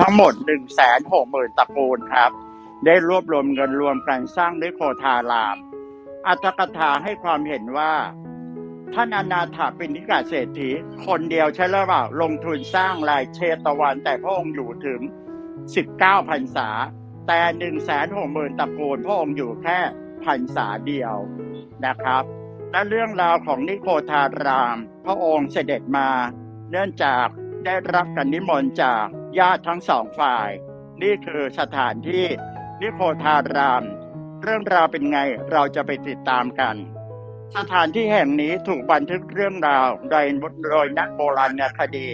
ทั้งหมดหนึ่งแสนหกหมื่นตระกูลครับ ได้รวบรวมเงินรวมกันสร้างด้วยโคทาราม อัตถกถาให้ความเห็นว่า ท่านอนาถาปิณิกาเศรษฐี คนเดียวใช่หรือเปล่าลงทุนสร้างลายเชตวัน แต่พระองค์อยู่ถึง 19พรรษา แต่1นึ่งแสนหกหมื่นตระกูลพระองค์อยู่แค่พรรษาเดียวนะครับและเรื่องราวของนิโคทาราม พระองค์เสด็จมา เนื่องจากได้รับการนิมนต์จาก ญาติทั้งสองฝ่าย นี่คือสถานที่นิโคทาราม เรื่องราวเป็นไงเราจะไปติดตามกัน สถานที่แห่งนี้ถูกบันทึกเรื่องราวโดยโดยนักโบราณคดี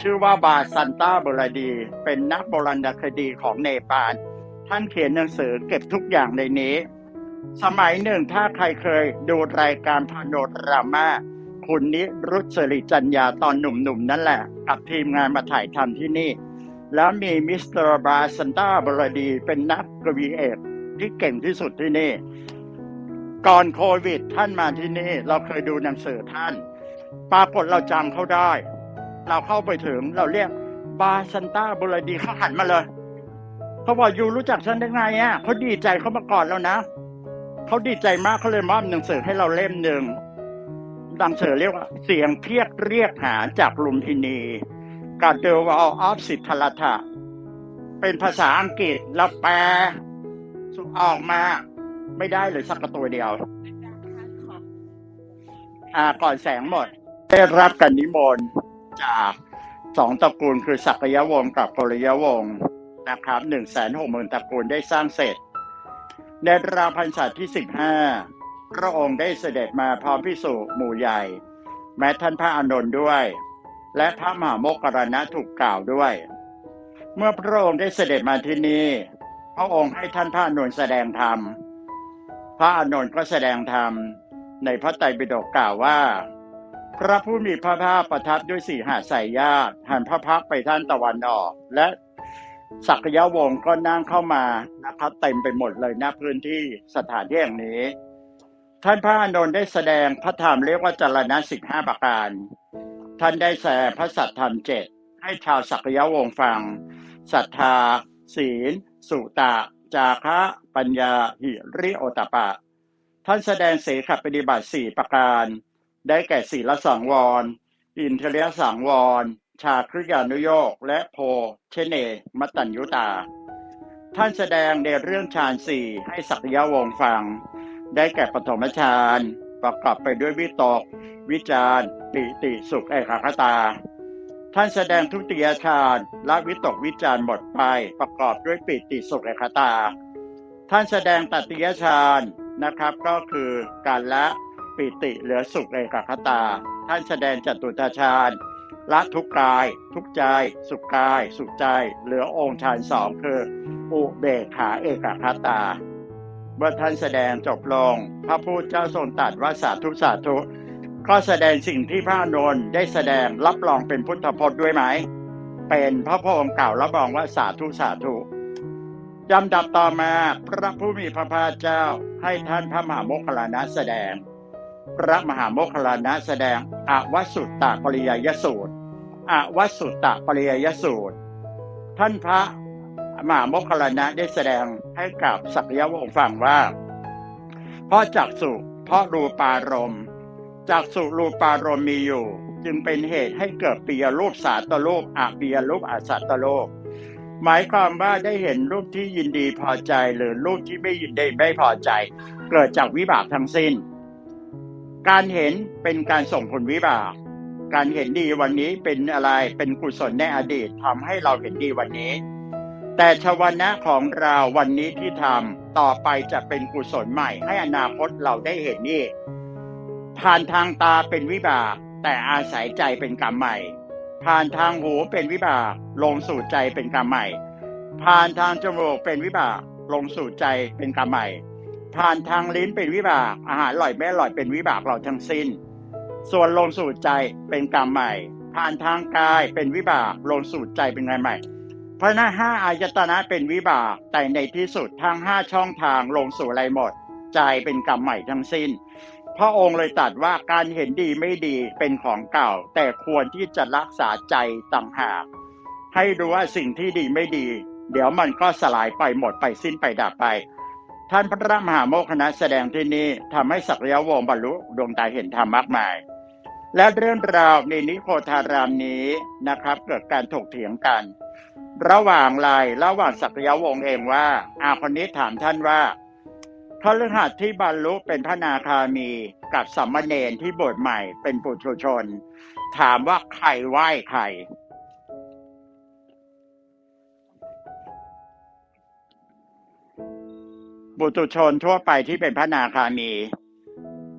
ชื่อว่าบาซันตาบรดี เป็นนักโบราณคดีของเนปาลท่านเขียนหนังสือเก็บทุกอย่างในนี้ สมัยหนึ่งถ้าใครเคยดูรายการพาโนรามาคุณนิรุตสริจัญญาตอนหนุ่มๆนั่นแหละ กับทีมงานมาถ่ายทำที่นี่ แล้วมีมิสเตอร์บาซันตาบรดีเป็นนักกวีเอกที่เก่งที่สุดที่นี่ ก่อนโควิดท่านมาที่นี่ เราเคยดูหนังสือท่าน ปรากฏเราจำเขาได้ เราเข้าไปถึงเราเรียกบาซันตาบรดีเขาหันมาเลยเขาบอกยูรู้จักฉันได้ไงอะเขาดีใจเขามาก่อนแล้วนะเขาดีใจมากเขาเลยมอบหนังสือให้เราเล่มหนึ่งหนังสือเรียกว่า เสียงเพียกเรียกหาจากลุมพินี การเดวอลออฟสิทธลัทะเป็นภาษาอังกฤษแล้วแปลออกมา ไม่ได้เลยสักตัวเดียว อ่าก่อนแสงหมด ได้รับการนิมนต์จากสองตระกูลคือศักยวงศ์กับกริยวงศ์นะครับหนึ่งแสนหกหมื่นตระกูลได้สร้างเสร็จ ในราวพรรษาที่สิบห้าพระองค์ได้เสด็จมาพร้อมพิสุหมู่ใหญ่ แม้ท่านพระอานนท์ด้วย และพระมหาโมคคารณะถูกกล่าวด้วย เมื่อพระองค์ได้เสด็จมาที่นี่พระองค์ให้ท่านพระอานนท์แสดงธรรม พระอานนท์ก็แสดงธรรม ในพระไตรปิฎกกล่าวว่า พระผู้มีพระภาคประทับด้วยสี่หาสายญาติหันพระพักไปท่านตะวันออก และศักยวงศ์ก็นั่งเข้ามานะครับเต็มไปหมดเลยณพื้นที่สถานที่แห่งนี้ ท่านพระอานนท์ได้แสดงพระธรรมเรียกว่าจรณะสิบห้าประการ ท่านได้แสพระสัทธรรมเจ็ดให้ชาวศักยะวงฟังศรัทธา ศีล สุตะ จาคะ ปัญญา หิริโอตปะ ท่านแสดงเสขปฏิบัติสี่ประการ ได้แก่ศีลสังวร อินทรียสังวร ชาคริยานุโยกและโพเชเนมตัญยุตา ท่านแสดงในเรื่องฌานสี่ให้ศักยะวงฟัง ได้แก่ปฐมฌาน ประกอบไปด้วยวิตก วิจารปิติสุขเอกคตา ท่านแสดงทุติยฌานละวิตกวิจารหมดไป ประกอบด้วยปิติสุขเอกคตา ท่านแสดงตติยฌานนะครับ ก็คือการละปิติเหลือสุขเอกคตา ท่านแสดงจตุตฌานละทุกกาย ทุกใจ สุขกาย สุขใจ เหลือองค์ฌานสองคืออุเบกขาเอกคตา เมื่อท่านแสดงจบลง พระพุทธเจ้าทรงตรัสว่าสาธุสาธุ ก็แสดงสิ่งที่พระนนท์ได้แสดงรับรองเป็นพุทธพจน์ด้วยไหม เป็นพระพองค์กล่ารับรองว่าสาธุสาธุจำดับต่อมาพระผู้มีพระภาคเจ้าให้ท่านพระมหาโมคคลานะแสดง พระมหาโมคคลลานะแสดงอวสุตตปริยยสูตรอวสุตตปริยยสูตร ท่านพระ มหาโมคคลานะได้แสดงให้กับสักยวงศ์ฟังว่าเพราะจักสุเพราะรูปารมณ์จักสุรูปารมณ์มีอยู่ จึงเป็นเหตุให้เกิดปียรูปสาตโลกอาปียรูปอาสัตโลก หมายความว่าได้เห็นรูปที่ยินดีพอใจหรือรูปที่ไม่ยินดีไม่พอใจ เกิดจากวิบากทั้งสิ้น การเห็นเป็นการส่งผลวิบาก การเห็นดีวันนี้เป็นอะไรเป็นกุศลในอดีตทำให้เราเห็นดีวันนี้ แต่ชวนะของเราวันนี้ที่ทำต่อไปจะเป็นกุศลใหม่ ให้อนาคตเราได้เห็นนี่ผ่านทางตาเป็นวิบาก แต่อาศัยใจเป็นกรรมใหม่ ผ่านทางหูเป็นวิบาก ลงสู่ใจเป็นกรรมใหม่ ผ่านทางจมูกเป็นวิบาก ลงสู่ใจเป็นกรรมใหม่ ผ่านทางลิ้นเป็นวิบาก อาหารอร่อยไม่อร่อยเป็นวิบากเราทั้งสิ้น ส่วนลงสู่ใจเป็นกรรมใหม่ ผ่านทางกายเป็นวิบาก ลงสู่ใจเป็นไงใหม่ เพราะหน้าห้าอายตนะเป็นวิบาก แต่ในที่สุดทั้งห้าช่องทางลงสู่อะไรหมด ใจเป็นกรรมใหม่ทั้งสิ้น พระองค์เลยตรัสว่าการเห็นดีไม่ดีเป็นของเก่า แต่ควรที่จะรักษาใจต่างหาก ให้รู้ว่าสิ่งที่ดีไม่ดี เดี๋ยวมันก็สลายไปหมดไปสิ้นไปดับไป ท่านพระมหาโมคณะแสดงที่นี่ทำให้สักยวงบรรลุดวงตาเห็นธรรมมากมายและเรื่องราวในนิโคทารามนี้นะครับ เกิดการถกเถียงกัน ระหว่างลายระหว่างสักยวงศ์เองว่าอาคนนี้ถามท่านว่าพระฤหัสที่บรรลุเป็นพระนาคามีกับสัมมเนรที่บวชใหม่เป็นปุถุชน ถามว่าใครไหว้ใคร บุตุชนทั่วไปที่เป็นพระนาคามี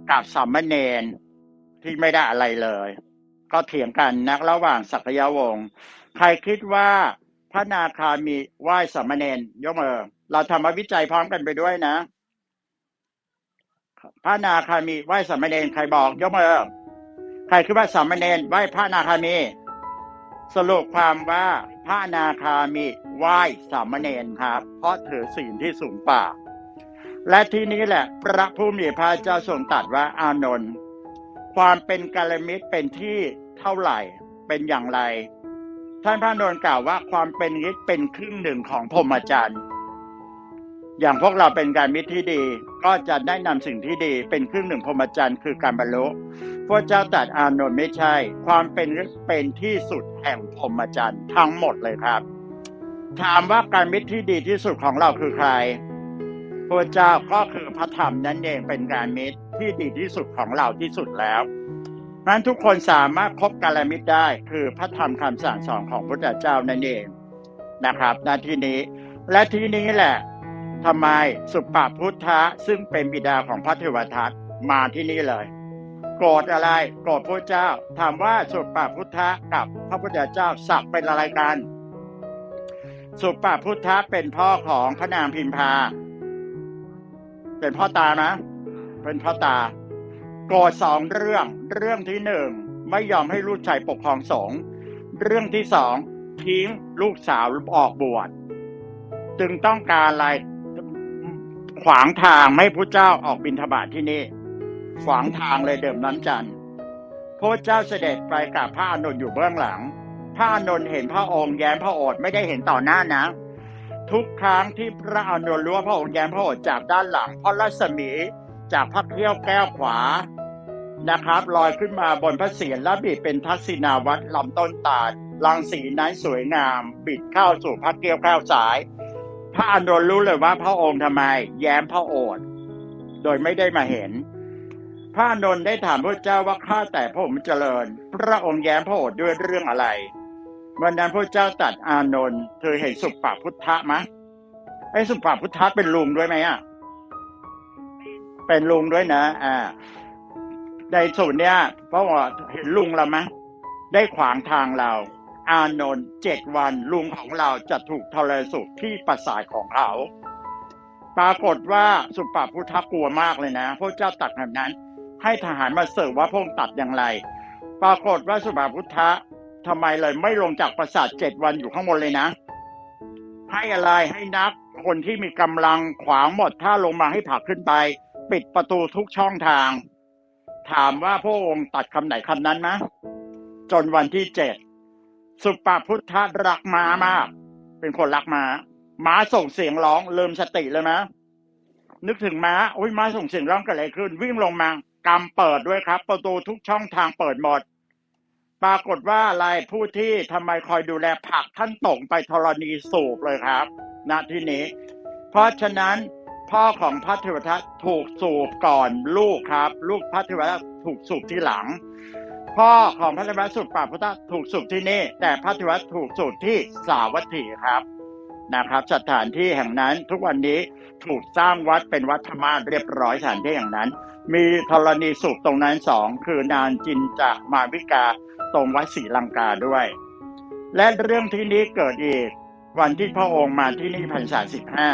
กับสัมมเนรที่ไม่ได้อะไรเลย ก็เถียงกันนักระหว่างสักยวงศ์ ใครคิดว่าพระนาคามีไหว้สัมเนรยกมือเราทำมาวิจัยพร้อมกันไปด้วยนะ พระนาคามีไหว้สัมเนรใครบอกยกมือใครคิดว่าสัมเนรไหว้พระนาคามี สรุปความว่าพระนาคามีไหว้สามเณรครับ เพราะถือศีลที่สูงกว่า และที่นี้แหละ พระผู้มีพระเจ้าทรงตรัสว่าอานนท์ความเป็นกาลมิตรเป็นที่เท่าไหร่เป็นอย่างไร ท่านพระอานนท์กล่าวว่าความเป็นมิตรเป็นครึ่งหนึ่งของพรหมจรรย์อย่างพวกเราเป็นการมิตรที่ดี ก็จะได้นำสิ่งที่ดี เป็นครึ่งหนึ่งพรหมจรรย์คือการบรรลุพระเจ้าตรัสอานนท์ไม่ใช่ ความเป็นมิตรเป็นที่สุดแห่งพรหมจรรย์ทั้งหมดเลยครับ ถามว่าการมิตรที่ดีที่สุดของเราคือใครพระเจ้าก็คือพระธรรมนั่นเองเป็นการมิตรที่ดีที่สุดของเราที่สุดแล้ว นั้นทุกคนสามารถคบกัลามิตรได้ คือพระธรรมคำสั่งสอนของพระเจ้านั่นเองนะครับณที่นี้ และที่นี้แหละทำไมสุปาพุทธะซึ่งเป็นบิดาของพระเทวทัตมาที่นี่เลย โกรธอะไรโกรธพระเจ้า ถามว่าสุปาพุทธะกับพระพุทธเจ้าสักเป็นอะไรกัน สุปาพุทธะเป็นพ่อของพระนางพิมพา เป็นพ่อตานะ เป็นพ่อตา โกรธสองเรื่อง เรื่องที่หนึ่งไม่ยอมให้ลูกชายปกครองสงฆ์เรื่องที่สองทิ้งลูกสาวออกบวชจึงต้องการอะไรขวางทางไม่ให้พระเจ้าออกบิณฑบาตที่นี่ ขวางทางเลยเดิมน้ำจันทร์พระเจ้าเสด็จไปกับพระอานนท์อยู่เบื้องหลัง พระอานนท์เห็นพระองค์แย้มพระโอษฐ์ไม่ได้เห็นต่อหน้านะ ทุกครั้งที่พระอานนท์รู้ว่าพระองค์แย้มพระโอษฐ์จากด้านหลังเพราะรัศมีจากพระเขี้ยวแก้วขวา นะครับลอยขึ้นมาบนพระเศียรและบิดเป็นทักษิณาวัตรลำต้นตาลรังสีนั้นสวยงาม บิดเข้าสู่พระเกี้ยวแก้วสาย พระอานนท์รู้เลยว่าพระองค์ทำไม แย้มพระโอษฐ์โดยไม่ได้มาเห็น พระอานนท์ได้ถามพระเจ้าว่าข้าแต่พระองค์เจริญ พระองค์แย้มพระโอษฐ์ด้วยเรื่องอะไรวันนั้นพระเจ้าตรัสอานนท์เธอเห็นสุปปาพุทธะมะไอ้สุปปาพุทธะเป็นลุงด้วยไหมอะเป็นลุงด้วยนะ อ่า ในส่วนเนี้ยเพราะว่าเห็นลุงเราไหมได้ขวางทางเรา อานนท์เจ็ดวันลุงของเราจะถูกทรสุขที่ปราสาทของเขา ปรากฏว่าสุปาพุทธะกลัวมากเลยนะ พระเจ้าตัดแบบนั้น ให้ทหารมาเสิร์ฟว่าพระองค์ตัดอย่างไร ปรากฏว่าสุปาพุทธะทำไมเลยไม่ลงจากปราสาทเจ็ดวันอยู่ข้างบนเลยนะ ให้อะไรให้นักคนที่มีกำลังขวางหมดถ้าลงมาให้ผักขึ้นไป ปิดประตูทุกช่องทาง ถามว่าพระองค์ตัดคำไหนคำนั้นนะจนวันที่เจ็ดสุปาพุทธะรักม้ามาก เป็นคนรักม้า ม้าส่งเสียงร้องลืมสติเลยนะ นึกถึงม้าโอ้ยม้าส่งเสียงร้องกิดอะไรขึ้น วิ่งลงมากำเปิดด้วยครับ ประตูทุกช่องทางเปิดหมด ปรากฏว่าอะไรผู้ที่ทำไมคอยดูแลผักท่านตกไปธรณีสูบเลยครับณที่นี้ เพราะฉะนั้น พ่อของพระเทวทัตถูกสูบก่อนลูกครับ ลูกพระเทวทัตถูกสูบที่หลัง พ่อของพระเทวทัตสูบป่าพุทธถูกสูบที่นี่ แต่พระเทวทัตถูกสูบที่สาวัตถีครับนะครับ สถานที่แห่งนั้นทุกวันนี้ถูกสร้างวัดเป็นวัดธรรมาเรียบร้อยสถานที่อย่างนั้น มีธรณีสูบตรงนั้นสองคือนานจินจะมาวิกาตรงวัดศรีลังกาด้วย และเรื่องที่นี้เกิดอีกวันที่พระองค์มาที่นี่พรรษาสิบห้า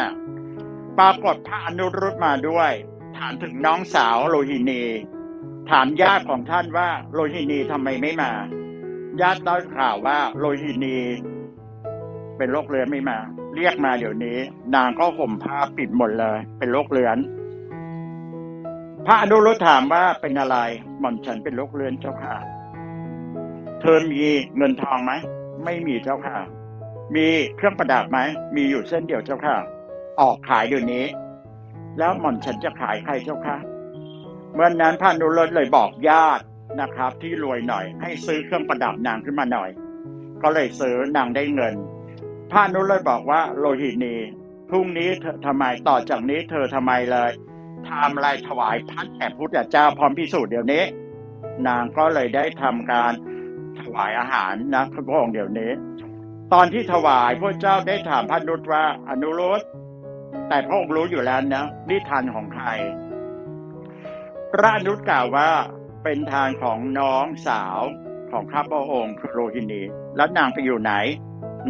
ปรากฏพระอนุรุตมาด้วย ถามถึงน้องสาวโลหินี ถามญาติของท่านว่าโลหินีทำไมไม่มา ญาติได้ข่าวว่าโลหินี เป็นโรคเรื้อนไม่มา เรียกมาเดี๋ยวนี้ นางก็ห่มผ้าปิดหมดเลย เป็นโรคเรื้อนพระอนุรุตถามว่าเป็นอะไรหม่อมฉันเป็นโรคเรื้อนเจ้าค่ะ เธอมีเงินทองไหมไม่มีเจ้าค่ะ มีเครื่องประดับไหมมีอยู่เส้นเดียวเจ้าค่ะ ออกขายเดี๋ยวนี้ แล้วหม่อมฉันจะขายใครเจ้าค่ะเมื่อนนั้นพระนุรสเลยบอกญาตินะครับ ที่รวยหน่อย ให้ซื้อเครื่องประดับนางขึ้นมาหน่อย ก็เลยซื้อนางได้เงินพระนุรสบอกว่าโลหินีพรุ่งนี้เธอทำไมต่อจากนี้เธอทำไมเลยทำอะไรถวายพัดแก่พุทธเจ้าพร้อมพิสูจน์เดี๋ยวนี้ นางก็เลยได้ทำการถวายอาหารนะพระองค์เดี๋ยวนี้ ตอนที่ถวายพระเจ้าได้ถามพระนุษว่าอนุรุต แต่พระองค์รู้อยู่แล้วนะนี่ทานของใคร พระอนุษกล่าวว่าเป็นทานของน้องสาวของข้าพระองค์คือโรฮินี แล้วนางไปอยู่ไหน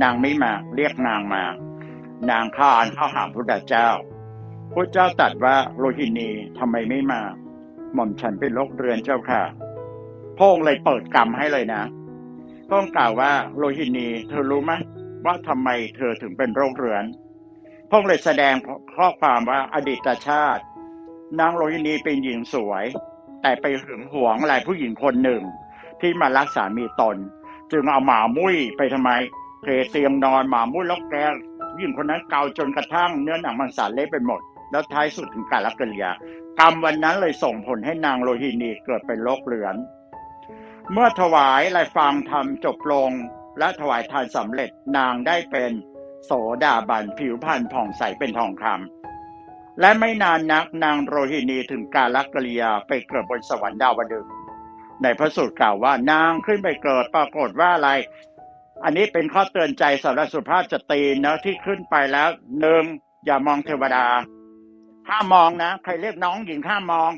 นางไม่มาเรียกนางมา นางคลานเข้าหาพระพุทธเจ้าพระเจ้าตรัสว่าโรฮินีทำไมไม่มา หม่อมฉันเป็นโรคเรือนเจ้าค่ะพระองค์เลยเปิดกรรมให้เลยนะพระองกล่าวว่าโรฮินี เธอรู้ไหมว่าทำไมเธอถึงเป็นโรคเรือน พระองเลยแสดงข้อความว่าอดีตชาติ นางโรฮินีเป็นหญิงสวย แต่ไปหึงหวงอะไรผู้หญิงคนหนึ่ง ที่มารักสามีตน จึงเอาหมามุ้ยไปทำไมเทเตียงนอนหมามุ้ยแล้วแกลหญิงคนนั้นเกาจนกระทั่งเนื้อหนังมันสารเละไปหมด แล้วท้ายสุดถึงการรักกิริยากรรมวันนั้นเลยส่งผลให้นางโรฮินีเกิดเป็นโรคเรื้อนเมื่อถวายลายฟังทำจบลง และถวายทานสำเร็จนางได้เป็น โสดาบันผิวพรรณผ่องใสเป็นทองคำและไม่นานนักนางโรฮินีถึงกาลักกริยาไปเกิดบนสวรรค์ดาวดึงส์ในพระสูตรกล่าวว่านางขึ้นไปเกิดปรากฏว่าอะไร อันนี้เป็นข้อเตือนใจสำหรับสุภาพสตรีนะที่ขึ้นไปแล้วหนึ่งอย่ามองเทวดาห้ามองนะใครเรียกน้องหญิงห้ามมอง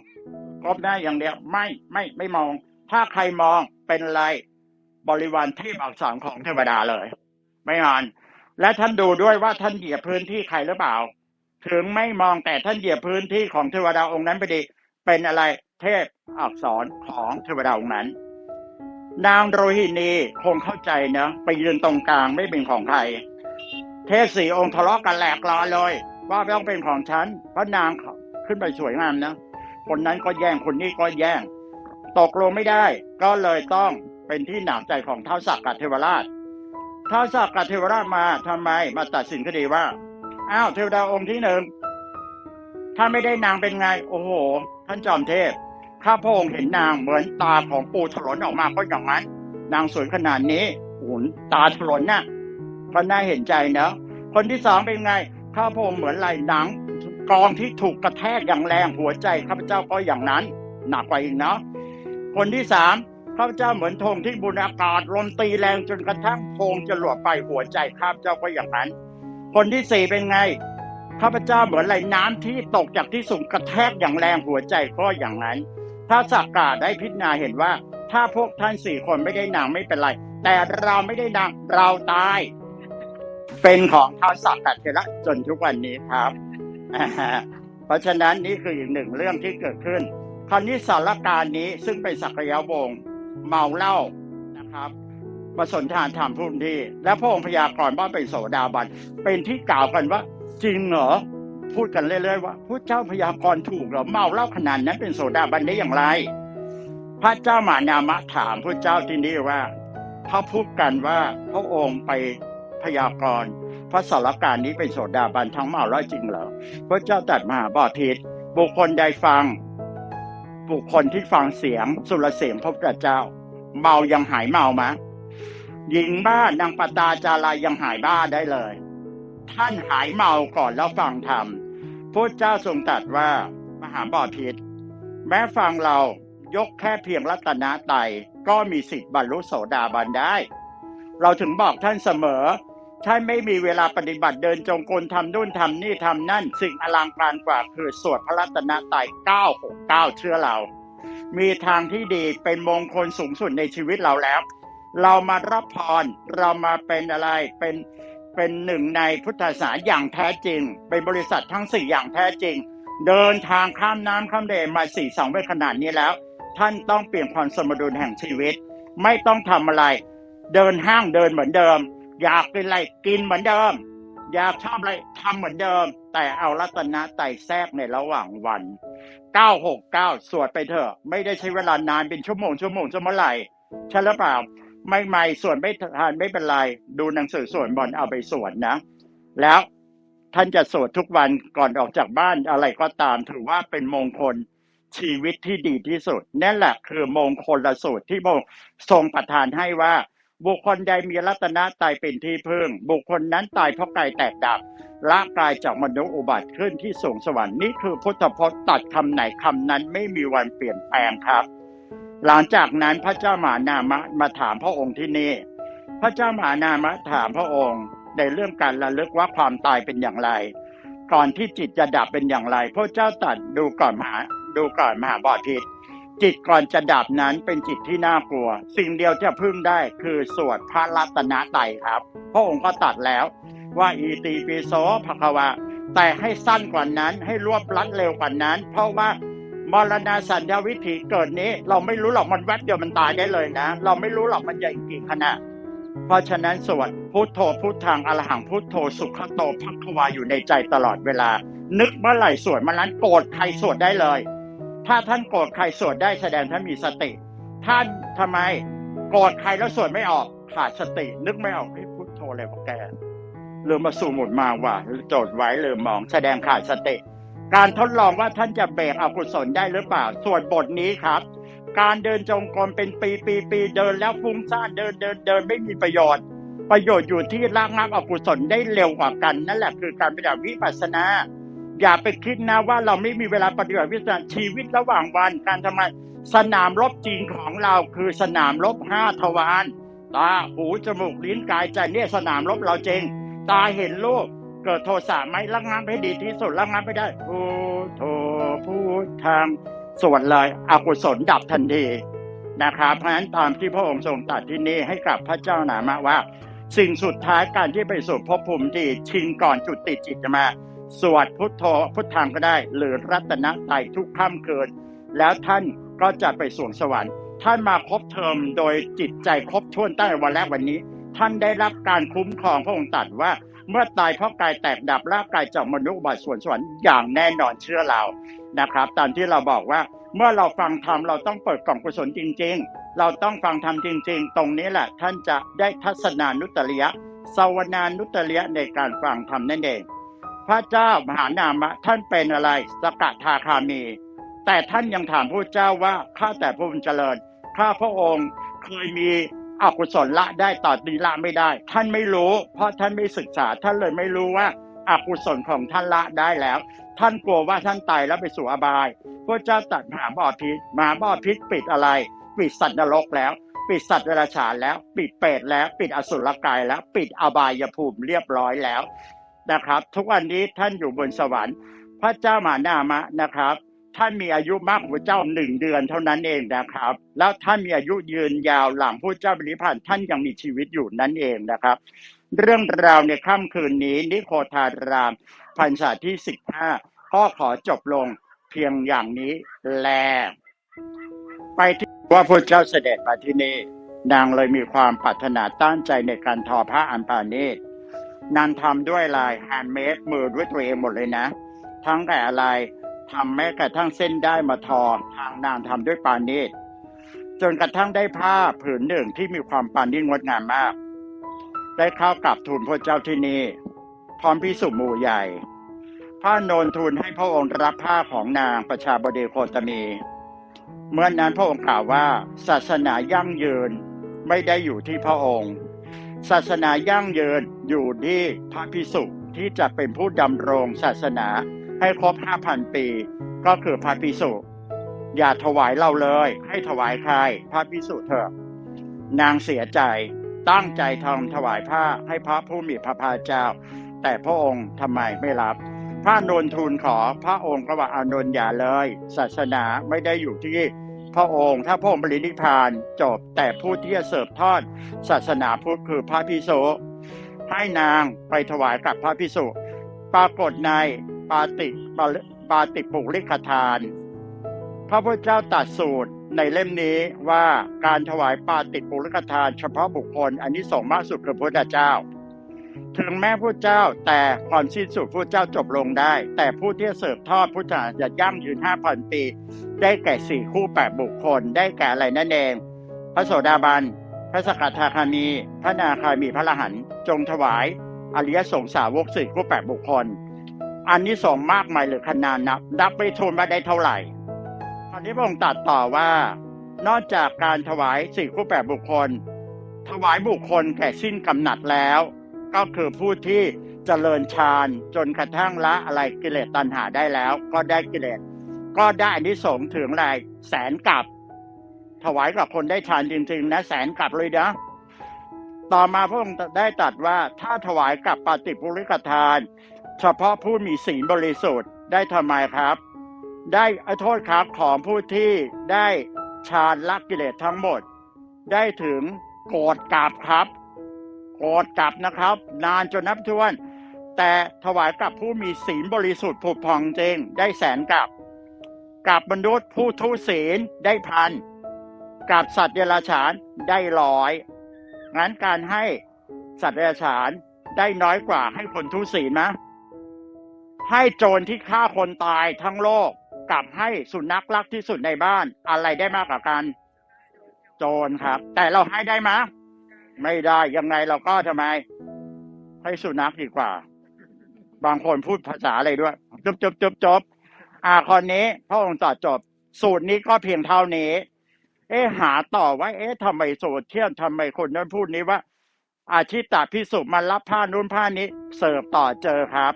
กบหน้าอย่างเดียวไม่ไม่ไม่มอง ถ้าใครมองเป็นอะไรบริวารเทพอักษรของเทวดาเลย ไม่งอน และท่านดูด้วยว่าท่านเหยียบพื้นที่ใครหรือเปล่า ถึงไม่มองแต่ท่านเหยียบพื้นที่ของเทวดาองค์นั้นไปดี เป็นอะไรเทพอักษรของเทวดาองค์นั้น นางโรฮินีคงเข้าใจนะไปยืนตรงกลางไม่เป็นของใคร เทพสี่องค์ทะเลาะกันแหลกลาเลย ว่าต้องเป็นของฉันเพราะนางขึ้นไปสวยงามนะคนนั้นก็แย่งคนนี้ก็แย่ง ตกลงไม่ได้ ก็เลยต้องเป็นที่หนามใจของเท้าวสักกัดเทวราช ท้าวสักกัดเทวราชมาทำไมมาตัดสินคดีว่า อ้าวเทวดาองค์ที่หนึ่งถ้าไม่ได้นางเป็นไง โอ้โห ท่านจอมเทพข้าพระองค์เห็นนางเหมือนตาของปูถลนออกมาก็อย่างนั้น นางสวยขนาดนี้หุ่นตาถลนน่ะก็น่าเห็นใจเนะคนที่สองเป็นไงข้าพระองค์เหมือนไหลหนังกองที่ถูกกระแทกอย่างแรงหัวใจข้าพเจ้าก็อย่างนั้น หนักกว่าอีกเนาะคนที่สาม ข้าพเจ้าเหมือนธงที่บุญอากาศลมตีแรงจนกระทั่งธงจะหลวไปหัวใจข้าพเจ้าก็อย่างนั้น คนที่สี่เป็นไงข้าพเจ้าเหมือนไหลน้ำที่ตกจากที่สูงกระแทกอย่างแรงหัวใจก็อย่างนั้น ถ้าสักกาได้พิจารณาเห็นว่า ถ้าพวกท่านสี่คนไม่ได้นางไม่เป็นไร แต่เราไม่ได้นางเราตาย เป็นของท้าวสักกัดเทระจนทุกวันนี้ครับ เพราะฉะนั้นนี่คืออีกหนึ่งเรื่องที่เกิดขึ้นคราวนี้สารการนี้ซึ่งเป็นสักยะวงศ์ เมาเหล้านะครับมาสนทานถามผู้ที่ และพระองค์พยากรณ์ว่าเป็นโสดาบัน เป็นที่กล่าวกันว่า จริงเหรอพูดกันเรื่อยๆว่าพระเจ้าพยากรณ์ถูกเหรอเมาเหล้าขนาดนั้นเป็นโสดาบันได้อย่างไร พระเจ้ามานามะถามพระเจ้าที่นี่ว่าเขาพูดกันว่าพระองค์ไปพยากรณ์พระสารการนี้เป็นโสดาบันทั้งเมาแล้วจริงเหรอพระเจ้าตรัสมหาบอพิษบุคคลใดฟัง บุคคลที่ฟังเสียงสุรเสียงพระพุทธเจ้า เมายังหายเมามะหญิงบ้านนางปตาจารายังหายบ้าได้เลย ท่านหายเมาก่อนแล้วฟังธรรมพระเจ้าทรงตรัสว่ามหาบอพิษแม้ฟังเรายกแค่เพียงรัตนะไตก็มีสิทธิ์บรรลุโสดาบันได้ เราถึงบอกท่านเสมอ ท่าไม่มีเวลาปฏิบัติเดินจงกรมทำนู่นทำนี่ทำนั่น สิ่งอลังการกว่าคือสวดพระรัตนตรัย969 เชื่อเรา มีทางที่ดีเป็นมงคลสูงสุดในชีวิตเราแล้ว เรามารับพร เรามาเป็นอะไรเป็นเป็นหนึ่งในพุทธศาสนาอย่างแท้จริง เป็นบริษัททั้งสี่อย่างแท้จริง เดินทางข้ามน้ำข้ามแดนมาสี่สองไปขนาดนี้แล้ว ท่านต้องเปลี่ยนความสมดุลแห่งชีวิต ไม่ต้องทำอะไร เดินห้างเดินเหมือนเดิม อยากเป็นอะไรกินเหมือนเดิม อยากชอบอะไรทำเหมือนเดิม แต่เอารัตนะไตแทรกในระหว่างวัน969สวดไปเถอะ ไม่ได้ใช้เวลานานเป็นชั่วโมงชั่วโมงจะเมื่อไหร่ใช่หรือเปล่า ไม่ไม่สวดไม่ทานไม่เป็นไร ดูหนังสือสวดมนต์เอาไปสวดนะ แล้วท่านจะสวดทุกวันก่อนออกจากบ้านอะไรก็ตาม ถือว่าเป็นมงคลชีวิตที่ดีที่สุดนั่นแหละคือมงคลละสูตรที่พระองค์ทรงประทานให้ว่า บุคคลใดมีรัตนะตายเป็นที่พึ่ง บุคคลนั้นตายเพราะกายแตกดับละกายจากมนุษย์อุบัติขึ้นที่สูงสวรรค์นี่คือพุทธพจน์ตัดคำไหนคำนั้นไม่มีวันเปลี่ยนแปลงครับ หลังจากนั้นพระเจ้ามหานามะมาถามพระองค์ที่นี่ พระเจ้ามหานามะถามพระองค์ในเรื่องการระลึกว่าความตายเป็นอย่างไร ก่อนที่จิตจะดับเป็นอย่างไร พระเจ้าตัดดูก่อนมหาดูก่อนมหาบอพิษ จิตก่อนจะดับนั้นเป็นจิตที่น่ากลัว สิ่งเดียวจะพึ่งได้คือสวดพระรัตนตรัยครับ พระองค์ก็ตัดแล้วว่าอีตีปีโสภควาแต่ให้สั้นกว่านั้นให้รวบรัดเร็วกว่านั้น เพราะว่ามรณาสัญญาวิถีเกิดนี้ เราไม่รู้หรอกมันแวบเดียวมันตายได้เลยนะ เราไม่รู้หรอกมันจะอีกกี่ขณะเพราะฉะนั้นสวดพุทโธพุทธังอรหังพุทโธสุขโตพักวาอยู่ในใจตลอดเวลา นึกเมื่อไหร่สวดมันนั้นโกรธใครสวดได้เลย ถ้าท่านโกรธใครสวดได้แสดงท่านมีสติ ท่านทำไมโกรธใครแล้วสวดไม่ออกขาดสติ นึกไม่ออกให้พุทโธอะไรวกแกลืมมาสู่หมุดมาว่ะโจทย์ไว้ลืมมองแสดงขาดสติ การทดลองว่าท่านจะเบรกอกุศลได้หรือเปล่าส่วนบทนี้ครับ การเดินจงกรมเป็นปีปีปีเดินแล้วฟุ้งซ่านเดินเดินเดินไม่มีประโยชน์ ประโยชน์อยู่ที่ระงับอกุศลได้เร็วกว่ากัน นั่นแหละคือการปฏิบัติวิปัสสนา อย่าไปคิดนะว่าเราไม่มีเวลาปฏิบัติวิปัสสนาชีวิตระหว่างวันการทำงานสนามรบจริงของเราคือสนามรบห้าทวารตาหูจมูกลิ้นกายใจเนี่ยสนามรบเราจริง ตาเห็นรูปเกิดโทสะไหมระงับให้ดีที่สุดระงับไม่ได้พุทโธพุทธังสวดเลยอกุศลดับทันทีนะครับเพราะฉะนั้นตามที่พระองค์ทรงตรัดที่นี่ให้กับพระเจ้าหนามะว่า สิ่งสุดท้ายการที่ไปสู่ภพภูมิที่ชิงก่อนจุดติดจิตจะมา สวดพุทโธพุทธังก็ได้ หรือรัตนไตรทุกค่ำเกินแล้วท่านก็จะไปสวงสวรรค์ ท่านมาครบเทอมโดยจิตใจครบถ้วนตั้งแต่วันแรกวันนี้ ท่านได้รับการคุ้มครองพระองค์ตรัสว่าเมื่อตายเพราะกายแตกดับร่างกายจากมนุษย์บัติสวนสวรรค์อย่างแน่นอนเชื่อเรานะครับ ตามที่เราบอกว่าเมื่อเราฟังธรรมเราต้องเปิดกล่องกุศลจริง ๆ เราต้องฟังธรรมจริง ๆ ตรงนี้แหละท่านจะได้ทัศนานุตริยะสวนานุตริยะในการฟังธรรมนั่นเอง พระเจ้ามหานามะท่านเป็นอะไรสกทาคามี แต่ท่านยังถามพระเจ้าว่าข้าแต่พระองค์เจริญข้าพระองค์เคยมีอกุศลละได้ต่อดีละไม่ได้ ท่านไม่รู้ เพราะท่านไม่ศึกษาท่านเลยไม่รู้ว่าอกุศลของท่านละได้แล้ว ท่านกลัวว่าท่านตายแล้วไปสู่อบาย พระเจ้าตัดมหาบอพิษมหาบอพิษปิดอะไร ปิดสัตว์นรกแล้ว ปิดสัตว์เดรัจฉานแล้ว ปิดเปรตแล้ว ปิดอสุรกายแล้ว ปิดอบายภูมิเรียบร้อยแล้ว นะครับ ทุกวันนี้ท่านอยู่บนสวรรค์ พระเจ้ามานามะนะครับ ท่านมีอายุมากกว่าเจ้าหนึ่งเดือนเท่านั้นเองนะครับ แล้วท่านมีอายุยืนยาวหลังพระเจ้าบริพันธ์ท่านยังมีชีวิตอยู่นั่นเองนะครับ เรื่องราวในค่ำคืนนี้นิโคทารามพรรษาที่สิบห้าก็ขอจบลงเพียงอย่างนี้แล ไปที่ว่าพระเจ้าเสด็จมาที่นี่นางเลยมีความปรารถนาตั้งใจในการทอผ้าอันปานีต นางทำด้วยลายแฮนด์เมดมือด้วยตัวเองหมดเลยนะ ทั้งแต่อะไรทำแม้กระทั่งเส้นได้มาทอทางนางทำด้วยปานีตจนกระทั่งได้ผ้าผืนหนึ่งที่มีความปานีตงดงามมาก ได้เข้ากลับทูลพระเจ้าที่นี่ พร้อมพิสุหมู่ใหญ่ พระโนนทูลให้พระองค์รับผ้าของนางประชาบดีโคตมี เมื่อนนั้นพระองค์กล่าวว่า ศาสนายั่งยืนไม่ได้อยู่ที่พระองค์ ศาสนายั่งยืนอยู่ที่พระพิสุที่จะเป็นผู้ดำรงศาสนาให้ครบห้าพันปี ก็คือพระพิสุอย่าถวายเราเลย ให้ถวายใครพระพิสุเถอะ นางเสียใจตั้งใจทำถวายผ้าให้พระผู้มีพระภาคเจ้า แต่พระองค์ทำไมไม่รับ พระนนทูลขอพระองค์ก็ว่าอานนท์อย่าเลย ศาสนาไม่ได้อยู่ที่ พระองค์ ถ้าพระองค์บรินิพานจบแต่ผู้ที่จะเสิร์ฟทอด ศาสนาพุทธคือพระพิโสให้นางไปถวายกับพระพิสุปรากฏในปาติปาปาติปุริกทาน พระพุทธเจ้าตัดสูตรในเล่มนี้ว่าการถวายปาติปุริกทานเฉพาะบุคคลอันนี้สองมากสุดคือพระพุทธเจ้า ถึงแม้พระเจ้าแต่ความสิ้นสุดพระเจ้าจบลงได้ แต่ผู้ที่เสิร์ฟทอดพุทธศาสนาจะยั่งยืนห้าพันปี ได้แก่สี่คู่แปดบุคคล ได้แก่อะไรนั่นเอง พระโสดาบัน พระสกทาคามี พระนาคามีพระละหันจงถวายอริยสงสาวกสี่คู่แปดบุคคล อันนี้สองมากมายหรือขนาดนับนับไปทูลมาได้เท่าไหร่คราวนี้พระองค์ตรัดต่อว่า นอกจากการถวายสี่คู่แปดบุคคล ถวายบุคคลแก่สิ้นกำหนัดแล้ว ก็คือผู้ที่เจริญฌานจนกระทั่งละอะไรกิเลสตัณหาได้แล้ว ก็ได้กิเลส ก็ได้อนิสงส์ถึงอะไรแสนกับ ถวายกับคนได้ฌานจริงๆนะแสนกับเลยนะต่อมาพระองค์ได้ตรัสว่าถ้าถวายกับปฏิปุริกทาน เฉพาะผู้มีศีลบริสุทธิ์ได้ทำไมครับ ได้อโทษครับของผู้ที่ได้ฌานละกิเลสทั้งหมด ได้ถึงโกรธกราบครับ โกรธกลับนะครับ นานจนนับถ้วน แต่ถวายกับผู้มีศีลบริสุทธิ์ผุดพองจริงได้แสนกับกับบรรดุษผู้ทุศีลได้พันกับสัตว์เดรัจฉานได้ร้อยงั้นการให้สัตว์เดรัจฉานได้น้อยกว่าให้คนทุศีลนะให้โจรที่ฆ่าคนตายทั้งโลกกับให้สุนัขรักที่สุดในบ้านอะไรได้มากกว่ากัน โจรครับ แต่เราให้ได้ไหม ไม่ได้ยังไงเราก็ทำไม ให้สุนัขดีกว่า บางคนพูดภาษาอะไรด้วย จบจบจบจบอ่าคนนี้พระองค์ตรัดจบ สูตรนี้ก็เพียงเท่านี้ เอ๊หาต่อว่าเอ๊ะทำไมโซเทียนทำไมคนนั้นพูดนี้ว่า อาชิตาพิสุมารับผ้านู้นผ้านี้ เสิร์ฟต่อเจอครับ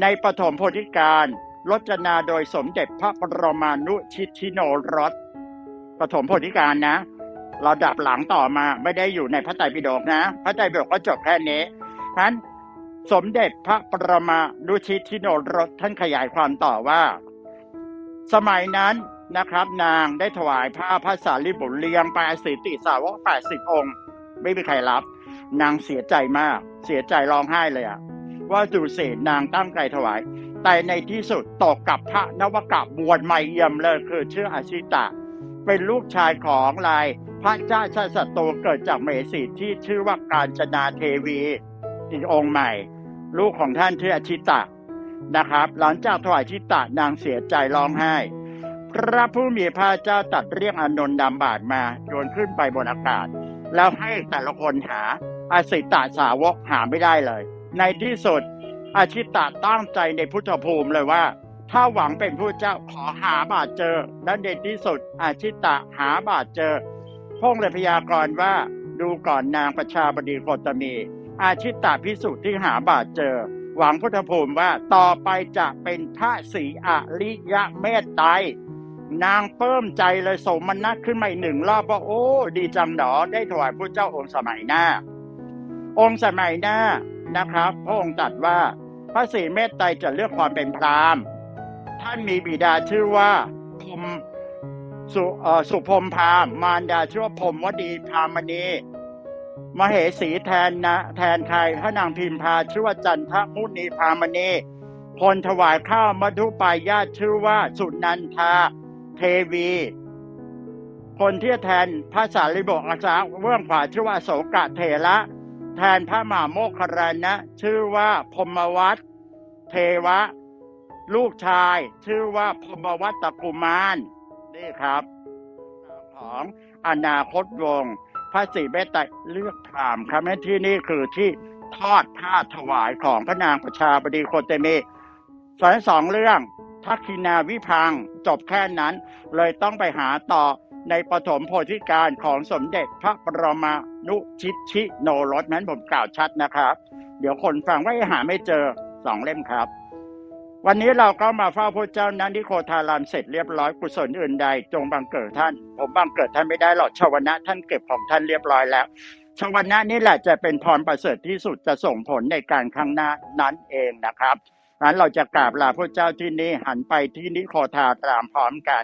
ในปฐมโพธิการรจนาโดยสมเด็จพระปรมานุชิตชิโนรสปฐมโพธิการนะ ราดับหลังต่อมาไม่ได้อยู่ในพระไตรปิฎกนะ พระไตรปิฎกก็จบแค่นี้เพรานั้นสมเด็จพระปรมานุชิตชิโนรสท่านขยายความต่อว่า สมัยนั้นนะครับ นางได้ถวายผ้าพระสารีบุตรเลียงไปสิติสาวกแปดสิบองค์ ไม่มีใครรับ นางเสียใจมาก เสียใจร้องไห้เลยอะว่าดูสินางตั้งใจถวาย แต่ในที่สุดตกกับพระนวกะบวชใหม่เยี่ยมเลยคือชื่ออาชิตะ เป็นลูกชายของลาย พระเจ้าชาติสัตโตเกิดจากเมสีที่ชื่อว่าการจนาเทวีอีกองค์ใหม่ ลูกของท่านชื่ออาชิตะนะครับ หลังจากถวายชิตะนางเสียใจร้องไห้ พระผู้มีพระเจ้าตัดเรียกอนนท์นำบาทมาโยนขึ้นไปบนอากาศ แล้วให้แต่ละคนหาอาสิตะสาวกหาไม่ได้เลย ในที่สุดอาชิตะตั้งใจในพุทธภูมิเลยว่า ถ้าหวังเป็นผู้เจ้าขอหาบาทเจอ และในที่สุดอาชิตะหาบาทเจอ พงเลยพยากรณ์ว่าดูก่อนนางประชาบดีโคตมี อาชิตะพิสุทธิ์ที่หาบาทเจอ หวังพุทธภูมิว่าต่อไปจะเป็นพระศรีอริยะเมตไตรนางเพิ่มใจเลยสมนัตขึ้นมาหนึ่งรอบว่าโอ้ ดีจังหนอได้ถวายพระเจ้าองค์สมัยหน้า องค์สมัยหน้านะครับพระองค์ตรัสว่าพระศรีเมตไตรจะเลือกความเป็นพราหมณ์ท่านมีบิดาชื่อว่าพม สุเอ่อสุพรมพามมารดาชื่อว่าพรมวดีพามณีมเหสีแทนนะแทนใครพระนางพิมพาชื่อว่าจันทมุนีพามณีคนถวายข้าวมัทุปายาชื่อว่าสุนันทาเทวี คนที่แทนพระสารีบุตรอาจารย์เบื้องขวาชื่อว่าโสกะเถระแทนพระมหาโมคคารณะชื่อว่าพมวัตเทวะ ลูกชายชื่อว่าพมวัตตกุมาร นี่ครับ ของอนาคตวงพระศรีเมตไตรเลือกพรามครับแม้ที่นี่คือที่ทอดผ้าถวายของพระนางประชาบดีโคเตมีสอนสองเรื่องทักขินาวิพังจบแค่นั้น เลยต้องไปหาต่อในปฐมโพธิการของสมเด็จพระปรมานุชิตชิโนรสนั้นผมกล่าวชัดนะครับ เดี๋ยวคนฟังว่าหาไม่เจอสองเล่มครับ วันนี้เราก็มาเฝ้าพระเจ้านั้นที่โคทารามเสร็จเรียบร้อยกุศลอื่นใด จงบังเกิดท่าน ผมบังเกิดท่านไม่ได้หรอกชาวนะท่านเก็บของท่านเรียบร้อยแล้วชาวนะนี่แหละจะเป็นพรประเสริฐที่สุดจะส่งผลในการข้างหน้านั้นเองนะครับงั้นเราจะกราบลาพระเจ้าที่นี่หันไปที่นิโคทารามพร้อมกัน